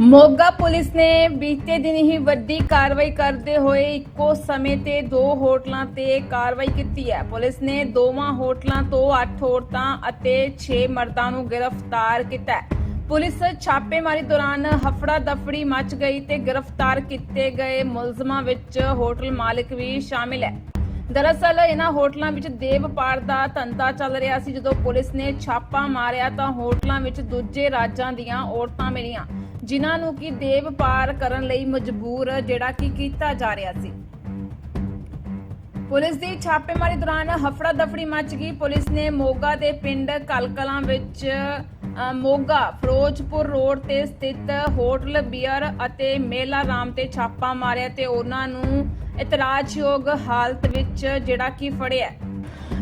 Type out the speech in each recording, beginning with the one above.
Moga police ਨੇ ਬੀਤੇ ਦਿਨ ਹੀ ਵੱਡੀ ਕਾਰਵਾਈ ਕਰਦੇ ਹੋਏ ਇੱਕੋ ਸਮੇਂ ਤੇ ਦੋ ਹੋਟਲਾਂ ਤੇ ਕਾਰਵਾਈ ਕੀਤੀ ਹੈ। ਪੁਲਿਸ ਨੇ ਦੋਵਾਂ ਹੋਟਲਾਂ ਤੋਂ 8 ਔਰਤਾਂ ਅਤੇ 6 ਮਰਦਾਂ ਨੂੰ ਗ੍ਰਿਫਤਾਰ ਕੀਤਾ ਹੈ। ਪੁਲਿਸ ਛਾਪੇਮਾਰੀ ਦੌਰਾਨ ਹਫੜਾ ਦਫੜੀ ਮਚ ਗਈ ਤੇ ਗ੍ਰਿਫਤਾਰ ਕੀਤੇ ਗਏ ਮੁਲਜ਼ਮਾਂ ਵਿੱਚ ਹੋਟਲ ਮਾਲਕ ਵੀ ਸ਼ਾਮਿਲ ਹੈ। ਦਰਅਸਲ ਇਹਨਾਂ ਹੋਟਲਾਂ ਵਿੱਚ ਦੇਵ ਪਾੜ ਦਾ ਧੰਦਾ ਚੱਲ ਰਿਹਾ ਸੀ। ਜਦੋਂ ਪੁਲਿਸ ਨੇ ਛਾਪਾ ਮਾਰਿਆ ਤਾਂ ਹੋਟਲਾਂ ਵਿੱਚ ਦੂਜੇ ਰਾਜਾਂ ਦੀਆਂ ਔਰਤਾਂ ਮਿਲੀਆਂ। ਜਿਨ੍ਹਾਂ ਨੂੰ ਕਿ ਦੇਵ ਪਾਰ ਕਰਨ ਲਈ ਮਜਬੂਰ ਜਿਹੜਾ ਕਿ ਕੀਤਾ ਜਾ ਰਿਹਾ ਸੀ। ਪੁਲਿਸ ਦੀ ਛਾਪੇਮਾਰੀ ਦੌਰਾਨ ਹਫੜਾ ਦਫੜੀ ਮਚ ਗਈ। ਪੁਲਿਸ ਨੇ ਮੋਗਾ ਦੇ ਪਿੰਡ ਕਲਕਲਾਂ ਵਿੱਚ ਮੋਗਾ ਫਿਰੋਜ਼ਪੁਰ ਰੋਡ ਤੇ ਸਥਿਤ ਹੋਟਲ ਬੀਅਰ ਅਤੇ ਮੇਲਾ ਰਾਮ ਤੇ ਛਾਪਾ ਮਾਰਿਆ ਤੇ ਉਹਨਾਂ ਨੂੰ ਇਤਰਾਜ਼ਯੋਗ ਹਾਲਤ ਵਿੱਚ ਜਿਹੜਾ ਕਿ ਫੜਿਆ।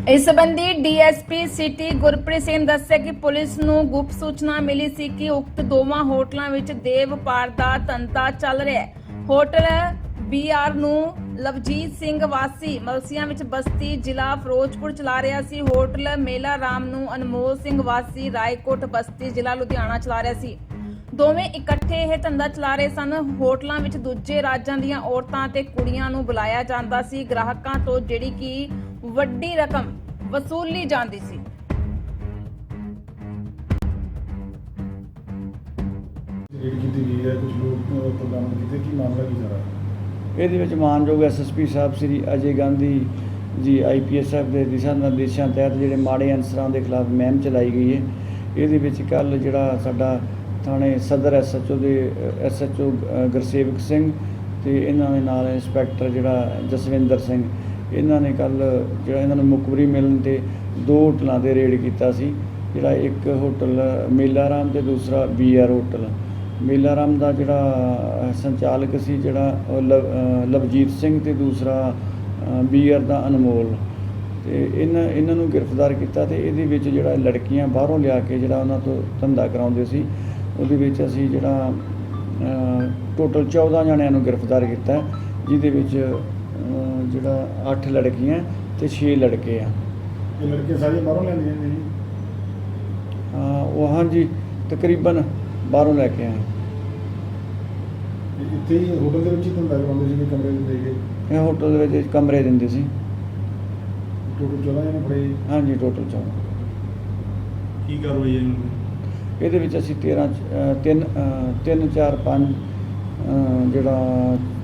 ਇਸ ਸੰਬੰਧੀ ਡੀਐਸਪੀ ਸਿਟੀ ਗੁਰਪ੍ਰੀਤ ਸਿੰਘ ਦੱਸਿਆ ਕਿ ਪੁਲਿਸ ਨੂੰ ਗੁਪਤ ਸੂਚਨਾ ਮਿਲੀ ਸੀ ਕਿ ਉਕਤ ਦੋਵਾਂ ਹੋਟਲਾਂ ਵਿੱਚ ਦੇਵ ਪਾਰ ਦਾ ਧੰਦਾ ਚੱਲ ਰਿਹਾ ਹੈ। ਹੋਟਲ ਬੀਆਰ ਨੂੰ ਲਵਜੀਤ ਸਿੰਘ ਵਾਸੀ ਮਲਸੀਆਂ ਵਿੱਚ ਬਸਤੀ ਜ਼ਿਲ੍ਹਾ ਫਿਰੋਜ਼ਪੁਰ ਚਲਾ ਰਿਹਾ ਸੀ। ਹੋਟਲ ਮੇਲਾ ਰਾਮ ਨੂੰ ਅਨਮੋਲ ਸਿੰਘ ਵਾਸੀ ਰਾਏਕੋਟ ਬਸਤੀ ਜ਼ਿਲ੍ਹਾ ਲੁਧਿਆਣਾ ਚਲਾ ਰਿਹਾ ਸੀ। ਦੋਵੇਂ ਇਕੱਠੇ ਇਹ ਧੰਦਾ ਚਲਾ ਰਹੇ ਸਨ। ਹੋਟਲਾਂ ਵਿੱਚ ਦੂਜੇ ਰਾਜਾਂ ਦੀਆਂ ਔਰਤਾਂ ਤੇ ਕੁੜੀਆਂ ਨੂੰ ਬੁਲਾਇਆ ਜਾਂਦਾ ਸੀ। ਗ੍ਰਾਹਕਾਂ ਤੋਂ ਜਿਹੜੀ ਕਿ ਵੱਡੀ ਰਕਮ ਵਸੂਲੀ ਜਾਂਦੀ ਸੀ। ਰੇਡ ਕੀਤੀ ਗਈ ਹੈ ਕੁਝ ਲੋਕ ਅਹ, ਪ੍ਰੋਗਰਾਮ ਕੀਤੇ ਕੀ ਮਾਮਲਾ ਕੀ ਸਾਰਾ? ਇਹਦੇ ਵਿੱਚ ਮਾਨਯੋਗ ਐਸਐਸਪੀ ਸਾਹਿਬ ਸ੍ਰੀ ਅਜੇ ਗਾਂਧੀ ਜੀ ਆਈਪੀਐਸ ਸਾਹਿਬ ਦੇ ਦਿਸ਼ਾ ਨਿਰਦੇਸ਼ਾਂ ਤਹਿਤ ਜਿਹੜੇ ਮਾੜੇ ਅਨਸਰਾਂ ਦੇ ਖਿਲਾਫ ਮੁਹਿੰਮ ਚਲਾਈ ਗਈ ਹੈ। ਇਹਦੇ ਵਿੱਚ ਕੱਲ ਜਿਹੜਾ ਸਾਡਾ ਥਾਣੇ ਸਦਰ ਐਸਐਚਓ ਦੇ ਐਸਐਚਓ ਗੁਰਸੇਵਕ ਸਿੰਘ ਤੇ ਇਹਨਾਂ ਦੇ ਨਾਲ ਇੰਸਪੈਕਟਰ ਜਿਹੜਾ ਜਸਵਿੰਦਰ ਸਿੰਘ ਇਹਨਾਂ ਨੇ ਕੱਲ ਜਿਹੜਾ ਇਹਨਾਂ ਨੂੰ ਮੁਕਬਰੀ ਮਿਲਣ ਤੇ ਦੋ ਹੋਟਲਾਂ ਤੇ ਰੇਡ ਕੀਤਾ ਸੀ, ਜਿਹੜਾ ਇੱਕ ਹੋਟਲ ਮੇਲਾਰਾਮ ਤੇ ਦੂਸਰਾ ਬੀਆਰ ਹੋਟਲ। ਮੇਲਾ ਰਾਮ ਦਾ ਜਿਹੜਾ ਸੰਚਾਲਕ ਸੀ ਜਿਹੜਾ ਲਵ- ਲਵਜੀਤ ਸਿੰਘ ਤੇ ਦੂਸਰਾ ਬੀਆਰ ਦਾ ਅਨਮੋਲ। ਤੇ ਇਹਨਾਂ ਇਹਨਾਂ ਨੂੰ ਗ੍ਰਿਫਤਾਰ ਕੀਤਾ ਤੇ ਇਹਦੇ ਵਿੱਚ ਜਿਹੜਾ ਲੜਕੀਆਂ ਬਾਹਰੋਂ ਲਿਆ ਕੇ ਜਿਹੜਾ ਉਹਨਾਂ ਤੋਂ ਧੰਦਾ ਕਰਾਉਂਦੇ ਸੀ, ਉਹਦੇ ਵਿੱਚ ਅਸੀਂ ਜਿਹੜਾ ਟੋਟਲ 14 ਜਣਿਆਂ ਨੂੰ ਗ੍ਰਿਫਤਾਰ ਕੀਤਾ, ਜਿਹਦੇ ਵਿੱਚ ਜਿਹੜਾ 8 ਲੜਕੀਆਂ ਤੇ 6 ਲੜਕੇ ਆ। ਇਹ ਲੜਕੀਆਂ ਸਾਰੀਆਂ ਬਾਹਰੋਂ ਲੈਂਦੀਆਂ ਨੇ ਜੀ? ਅਹ, ਉਹ ਹਾਂਜੀ ਤਕਰੀਬਨ ਬਾਹਰੋਂ ਲੈ ਕੇ ਆਏ। ਇੱਥੇ ਹੀ ਹੋਟਲ ਦੇ ਵਿੱਚ ਹੀ ਧੰਦਾ ਕਰਾਉਂਦੇ ਸੀ ਕਮਰੇ ਦੇ ਦੇ ਕੇ ਇਹ ਹੋਟਲ ਦੇ ਵਿੱਚ ਕਮਰੇ ਦਿੰਦੇ ਸੀ। ਟੋਟਲ 14 ਜਣੇ ਫੜੇ ਜੀ। ਹਾਂਜੀ ਟੋਟਲ 14 ਕੀ ਕਾਰਵਾਈ ਹੈ ਇਹਨਾਂ ਇਹਦੇ ਵਿੱਚ ਅਸੀਂ 13 3 3 4 5 ਜਿਹੜਾ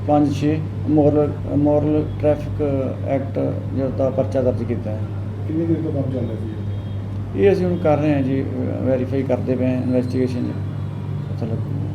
5 6 ਮੋਰਲ ਮੋਰਲ ਟ੍ਰੈਫਿਕ ਐਕਟ ਜਿਹੜਾ ਦਾ ਪਰਚਾ ਦਰਜ ਕੀਤਾ ਹੈ ਕਿੰਨੀ ਦੇਰ ਤੋਂ ਕੰਮ ਚੱਲ ਰਿਹਾ ਸੀ ਇਹ? ਅਸੀਂ ਹੁਣ ਕਰ ਰਹੇ ਹਾਂ ਜੀ ਵੈਰੀਫਾਈ ਕਰਦੇ ਪਏ ਹਾਂ ਇਨਵੈਸਟੀਗੇਸ਼ਨ ਪਤਾ ਲੱਗੂਗਾ